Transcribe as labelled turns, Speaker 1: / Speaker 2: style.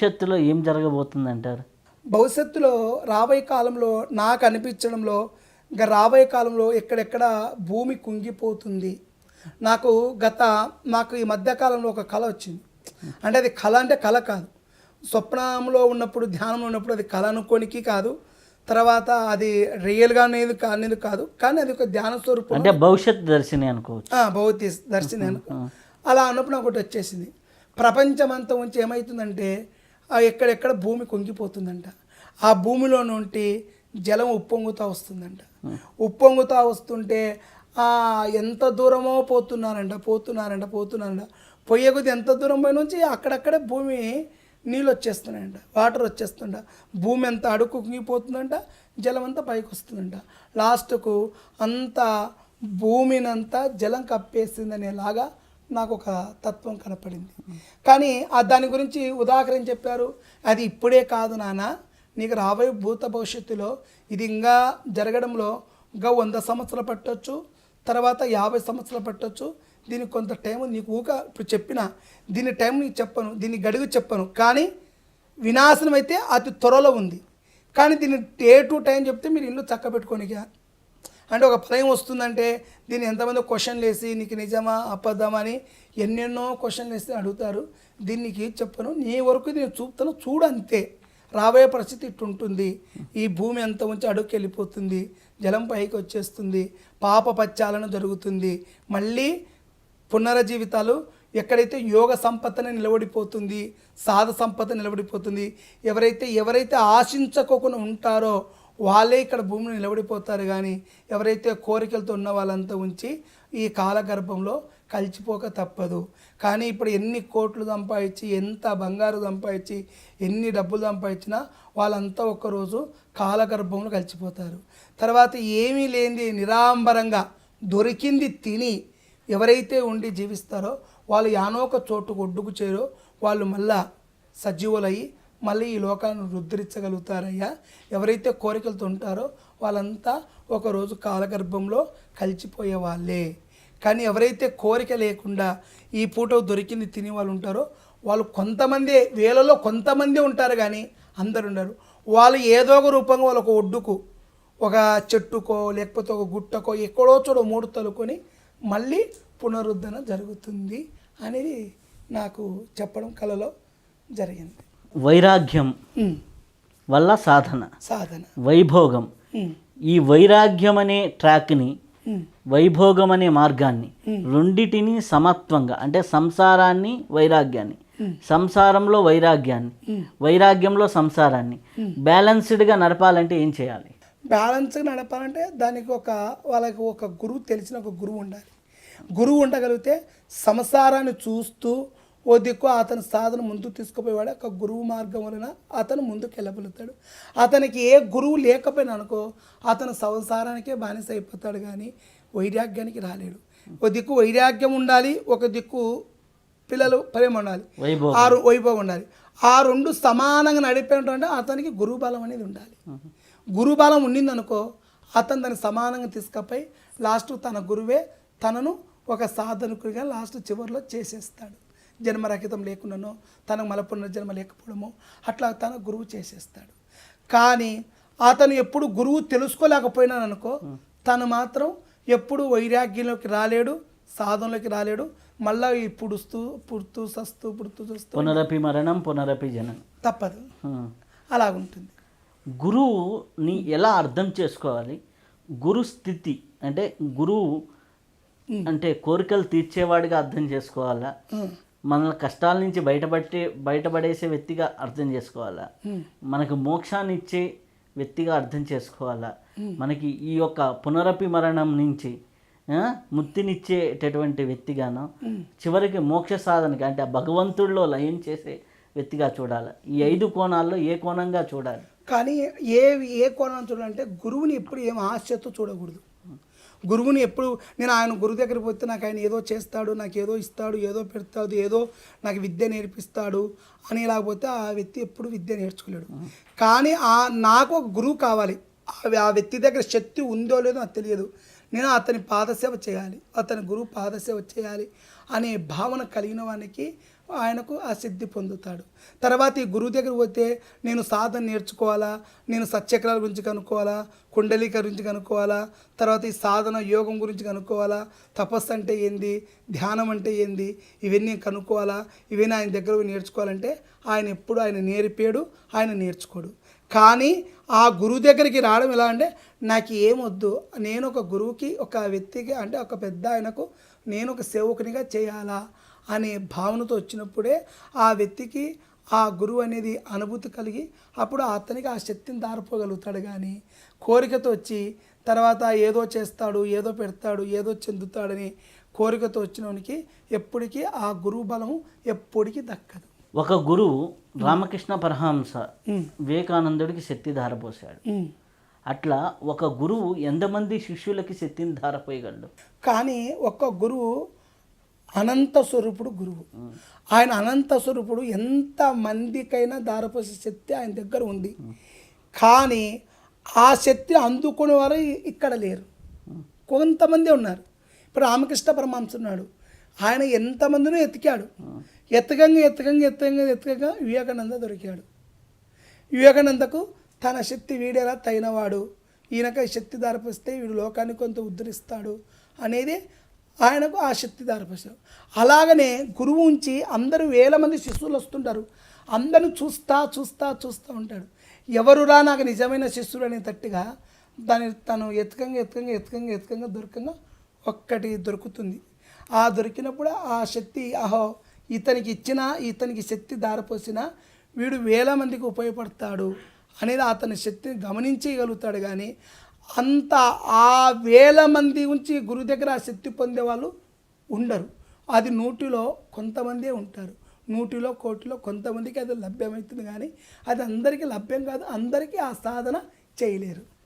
Speaker 1: భవిష్యత్తులో ఏం జరగబోతుంది అంటారు
Speaker 2: భవిష్యత్తులో రాబోయే కాలంలో నాకు అనిపించడంలో ఇంకా రాబోయే కాలంలో ఎక్కడెక్కడ భూమి కుంగిపోతుంది. నాకు గత నాకు ఈ మధ్యకాలంలో ఒక కళ వచ్చింది. అంటే అది కళ అంటే కళ కాదు. స్వప్నంలో ఉన్నప్పుడు ధ్యానంలో ఉన్నప్పుడు అది కళ అనుకోనికి కాదు. తర్వాత అది రియల్గా అనేది అనేది కాదు. కానీ అది ఒక ధ్యాన స్వరూపం.
Speaker 1: అంటే భవిష్యత్ దర్శిని అనుకోవచ్చు.
Speaker 2: ఆ, భౌతి దర్శనం అనుకో. అలా అన్నప్పుడు నాకు ఒకటి వచ్చేసింది. ప్రపంచం అంతా ఉంచి ఏమవుతుందంటే ఎక్కడెక్కడ భూమి కుంగిపోతుందంట. ఆ భూమిలో నుండి జలం ఉప్పొంగుతూ వస్తుందంట. ఉప్పొంగుతూ వస్తుంటే ఆ ఎంత దూరమో పోతున్నారంట పోతున్నారంట పోతున్నారంట. పోయే కొద్ది ఎంత దూరం పోయి నుంచి అక్కడక్కడే భూమి నీళ్ళు వచ్చేస్తున్నాయంట వాటర్ వచ్చేస్తుంట భూమి ఎంత అడుగు కుంగిపోతుందంట జలం అంతా పైకి వస్తుందంట లాస్ట్కు అంతా భూమినంతా జలం కప్పేసిందనేలాగా నాకు ఒక తత్వం కనపడింది. కానీ ఆ దాని గురించి ఉదాహరణ చెప్పారు. అది ఇప్పుడే కాదు నాన్న. నీకు రాబోయే భూత భవిష్యత్తులో ఇది ఇంకా జరగడంలో ఇంకా వంద సంవత్సరాలు పట్టొచ్చు. తర్వాత యాభై సంవత్సరాలు పట్టొచ్చు. దీనికి కొంత టైం నీకు ఊక. ఇప్పుడు చెప్పిన దీని టైం నీకు చెప్పను. దీని గడుగు చెప్పను. కానీ వినాశనం అయితే అతి త్వరలో ఉంది. కానీ దీన్ని డే టు టైం చెప్తే మీరు ఇల్లు చక్క పెట్టుకోనిగా అంటే ఒక ప్రళయం వస్తుందంటే దీన్ని ఎంతమంది క్వశ్చన్లు వేసి నీకు నిజమా అబద్ధమా అని ఎన్నెన్నో క్వశ్చన్లు వేసి అడుగుతారు. దీనికి చెప్పను? నీ వరకు నేను చూపుతాను. చూడంతే రాబోయే పరిస్థితి ఇట్టుంటుంది. ఈ భూమి అంత ఉంచి అడుగుకి వెళ్ళిపోతుంది. జలం పైకి వచ్చేస్తుంది. పాప పచ్చాలను జరుగుతుంది. మళ్ళీ పునరజీవితాలు ఎక్కడైతే యోగ సంపదన నిలబడిపోతుంది సాధ సంపద నిలబడిపోతుంది ఎవరైతే ఎవరైతే ఆశించకోకుండా ఉంటారో వాళ్ళే ఇక్కడ భూమిని నిలబడిపోతారు కానీ ఎవరైతే కోరికలతో ఉన్న వాళ్ళంతా ఉంచి ఈ కాలగర్భంలో కలిసిపోక తప్పదు. కానీ ఇప్పుడు ఎన్ని కోట్లు సంపాదించి ఎంత బంగారు సంపాదించి ఎన్ని డబ్బులు సంపాదించినా వాళ్ళంతా ఒక్కరోజు కాలగర్భంలో కలిసిపోతారు. తర్వాత ఏమీ లేనిది నిరాంబరంగా దొరికింది తిని ఎవరైతే ఉండి జీవిస్తారో వాళ్ళు యానోక చోటు ఒడ్డుకు చేరో వాళ్ళు మళ్ళా సజీవులయ్యి మళ్ళీ ఈ లోకాన్ని రుద్ధరించగలుగుతారయ్యా ఎవరైతే కోరికలతో ఉంటారో వాళ్ళంతా ఒకరోజు కాలగర్భంలో కలిసిపోయే వాళ్ళే. కానీ ఎవరైతే కోరిక లేకుండా ఈ పూట దొరికింది తినే వాళ్ళు ఉంటారో వాళ్ళు కొంతమంది వేలలో కొంతమంది ఉంటారు కానీ అందరు ఉండరు. వాళ్ళు ఏదో ఒక రూపంగా వాళ్ళ ఒక ఒడ్డుకు ఒక చెట్టుకో లేకపోతే ఒక గుట్టకో ఎక్కడో చోట మూడు తలుకొని మళ్ళీ పునరుద్ధరణ జరుగుతుంది అనేది నాకు చెప్పడం కలలో జరిగింది.
Speaker 1: వైరాగ్యం వల్ల సాధన.
Speaker 2: సాధన.
Speaker 1: వైభోగం. ఈ వైరాగ్యం అనే ట్రాక్ని వైభోగం అనే మార్గాన్ని రెండిటిని సమత్వంగా అంటే సంసారాన్ని వైరాగ్యాన్ని సంసారంలో వైరాగ్యాన్ని వైరాగ్యంలో సంసారాన్ని బ్యాలెన్స్డ్గా నడపాలంటే ఏం చేయాలి?
Speaker 2: బ్యాలెన్స్గా నడపాలంటే దానికి ఒక వాళ్ళకి ఒక గురువు తెలిసిన ఒక గురువు ఉండాలి. గురువు ఉండగలిగితే సంసారాన్ని చూస్తూ ఓ దిక్కు అతని సాధన ముందుకు తీసుకుపోయేవాడు. ఒక గురువు మార్గం వలన అతను ముందుకు వెళ్ళగలుగుతాడు అతనికి ఏ గురువు లేకపోయినా అనుకో అతను సంసారానికే బానిస అయిపోతాడు కానీ వైరాగ్యానికి రాలేడు. ఒక దిక్కు వైరాగ్యం ఉండాలి ఒక దిక్కు పిల్లలు ప్రేమ ఉండాలి.
Speaker 1: వైభోగం.
Speaker 2: ఆ రు- వైభవం ఉండాలి. ఆ రెండు సమానంగా నడిపేటంటే అతనికి గురువు బలం అనేది ఉండాలి. గురువు బలం ఉండిందనుకో అతను దాన్ని సమానంగా తీసుకపోయి లాస్ట్ తన గురువే తనను ఒక సాధనకుడిగా లాస్ట్ చివరిలో చేసేస్తాడు. జన్మరహితం లేకుండానో తనకు మల పునర్జన్మ లేకపోవడమో అట్లా తన గురువు చేసేస్తాడు. కానీ అతను ఎప్పుడు గురువు తెలుసుకోలేకపోయినాను అనుకో తను మాత్రం ఎప్పుడు వైరాగ్యంలోకి రాలేడు సాధనలోకి రాలేడు మళ్ళా ఈ పుడుస్తూ పుడుతూ సస్తూ పుడుతూ చూస్తూ
Speaker 1: పునరపి మరణం పునరపి జననం.
Speaker 2: తప్పదు. అలాగుంటుంది.
Speaker 1: గురువుని ఎలా అర్థం చేసుకోవాలి? గురు స్థితి అంటే గురువు అంటే కోరికలు తీర్చేవాడిగా అర్థం చేసుకోవాలా?
Speaker 2: ఉమ్,
Speaker 1: మన కష్టాల నుంచి బయటపట్టే బయటపడేసే వ్యక్తిగా అర్థం చేసుకోవాలా? మనకు మోక్షాన్ని ఇచ్చే వ్యక్తిగా అర్థం చేసుకోవాలా? మనకి ఈ యొక్క పునరపి మరణం నుంచి ఆ, ముక్తినిచ్చేటటువంటి వ్యక్తిగాను చివరికి మోక్ష సాధనకి అంటే ఆ భగవంతుడిలో లయం చేసే వ్యక్తిగా చూడాలి? ఈ ఐదు కోణాల్లో ఏ కోణంగా చూడాలి?
Speaker 2: కానీ ఏ ఏ కోణం చూడాలంటే గురువుని ఎప్పుడు ఏం ఆశతో చూడకూడదు. గురువుని ఎప్పుడు నేను ఆయన గురువు దగ్గరికి పోతే నాకు ఆయన ఏదో చేస్తాడు నాకు ఏదో ఇస్తాడు ఏదో పెడతాడు ఏదో నాకు విద్య నేర్పిస్తాడు అని లేకపోతే ఆ వ్యక్తి ఎప్పుడు విద్య నేర్చుకోలేడు. కానీ ఆ నాకు ఒక గురువు కావాలి. ఆ- ఆ వ్యక్తి దగ్గర శక్తి ఉందో లేదో నాకు తెలియదు. నేను అతని పాదసేవ చేయాలి అతని గురువు పాదసేవ చేయాలి అనే భావన కలిగిన వానికి ఆయనకు ఆ సిద్ధి పొందుతాడు. తర్వాత ఈ గురువు దగ్గర పోతే నేను సాధన నేర్చుకోవాలా? నేను సత్యక్రాల గురించి కనుక్కోవాలా? కుండలిక గురించి కనుక్కోవాలా? తర్వాత ఈ సాధన యోగం గురించి కనుక్కోవాలా? తపస్సు అంటే ఏంది? ధ్యానం అంటే ఏంది? ఇవన్నీ కనుక్కోవాలా? ఇవన్నీ ఆయన దగ్గర నేర్చుకోవాలంటే ఆయన ఎప్పుడు ఆయన నేర్పాడు ఆయన నేర్చుకోడు. కానీ ఆ గురువు దగ్గరికి రావడం ఎలా అంటే నాకు ఏమొద్దు నేను ఒక గురువుకి ఒక వ్యక్తికి అంటే ఒక పెద్ద ఆయనకు నేను ఒక సేవకునిగా చేయాలా? అనే భావనతో వచ్చినప్పుడే ఆ వ్యక్తికి ఆ గురువు అనేది అనుభూతి కలిగి అప్పుడు అతనికి ఆ శక్తిని దారిపోగలుగుతాడు కానీ కోరికతో వచ్చి తర్వాత ఏదో చేస్తాడు ఏదో పెడతాడు ఏదో చెందుతాడని కోరికతో వచ్చినోనికి ఎప్పటికీ ఆ గురువు బలం ఎప్పటికీ దక్కదు.
Speaker 1: ఒక గురువు రామకృష్ణ పరమహంస వివేకానందుడికి శక్తి ధారపోసాడు. అట్లా ఒక గురువు ఎంతమంది శిష్యులకి శక్తిని ధారపోయగలడు?
Speaker 2: కానీ ఒక్క గురువు అనంత స్వరూపుడు గురువు. ఆయన అనంత స్వరూపుడు ఎంత మందికైనా దారపోసే శక్తి ఆయన దగ్గర ఉంది. కానీ ఆ శక్తి అందుకునే వారు ఇక్కడ లేరు. కొంతమంది ఉన్నారు. ఇప్పుడు రామకృష్ణ పరమహంస ఉన్నాడు. ఆయన ఎంతమందినో ఎతికాడు. ఎత్తకంగా ఎత్తకంగా ఎత్తకంగా ఎత్తకంగా వివేకానంద దొరికాడు. వివేకానందకు తన శక్తి వీడేలా తగినవాడు. ఈయనక శక్తి దారిపోస్తే వీడు లోకాన్ని కొంత ఉద్ధరిస్తాడు అనేది ఆయనకు ఆ శక్తి దారిపోసాడు అలాగనే గురువు ఉంచి అందరూ వేల మంది శిష్యులు వస్తుంటారు. అందరిని చూస్తా చూస్తా చూస్తూ ఉంటాడు. ఎవరురా నాకు నిజమైన శిష్యుడు అనే తట్టుగా దాని తను ఎత్తుకంగా ఎత్తుకంగా ఎత్తుకంగా ఎత్తుకంగా దొరకంగా ఒక్కటి దొరుకుతుంది. ఆ దొరికినప్పుడు ఆ శక్తి అహో ఇతనికి ఇచ్చిన ఇతనికి శక్తి దారిపోసిన వీడు వేల మందికి ఉపయోగపడతాడు అనేది అతని శక్తిని గమనించగలుగుతాడు కానీ అంత ఆ వేల మంది ఉంచి గురువు దగ్గర శక్తి పొందే వాళ్ళు ఉండరు. అది నూటిలో కొంతమందే ఉంటారు. నూటిలో కోటిలో కొంతమందికి అది లభ్యమవుతుంది కానీ అది అందరికీ లభ్యం కాదు. అందరికీ ఆ సాధన చేయలేరు.